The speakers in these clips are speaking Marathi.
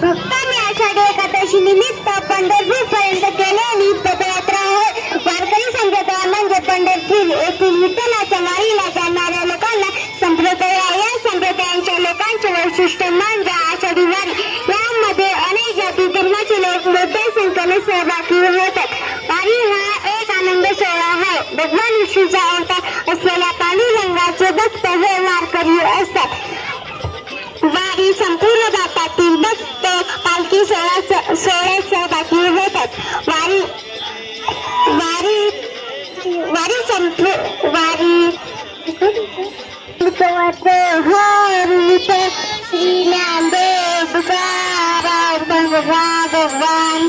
भक्तांनी आषाढी एकादशी निमित्त पंढरपूर पर्यंत केलेली पदयात्रा आहे. वारकरी संप्रदाय म्हणजे पंढरपूर येथील विठ्ठलाच्या वारीला जाणाऱ्या लोकांना संप्रदाय या संप्रदायांच्या लोकांचे वैशिष्ट्य म्हणजे आषाढी वारी यामध्ये अनेक जाती धर्माचे लोक मोठ्या संख्येने सहभागी होतात. वारी हा एक आनंद सोहळा आहे. भगवान विष्णूचा अवतार असलेल्या पांडुरंगाचे भक्त हे वारकरी असतात. वारी संपूर्ण भारतातील भक्त बाकी सोळा सोहळ्यात सहभागी होतात. वारी वारी वारी संप वारी. श्री नामदेव भगवान भगवान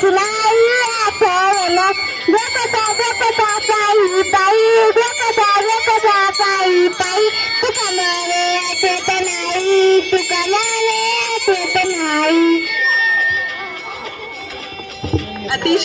tonight, falling off. Rock a da, rock a da, bye bye. Rock a da, rock a da, bye bye. Tu kamare, tu tanai, tu kamare, tu tanai. Atish.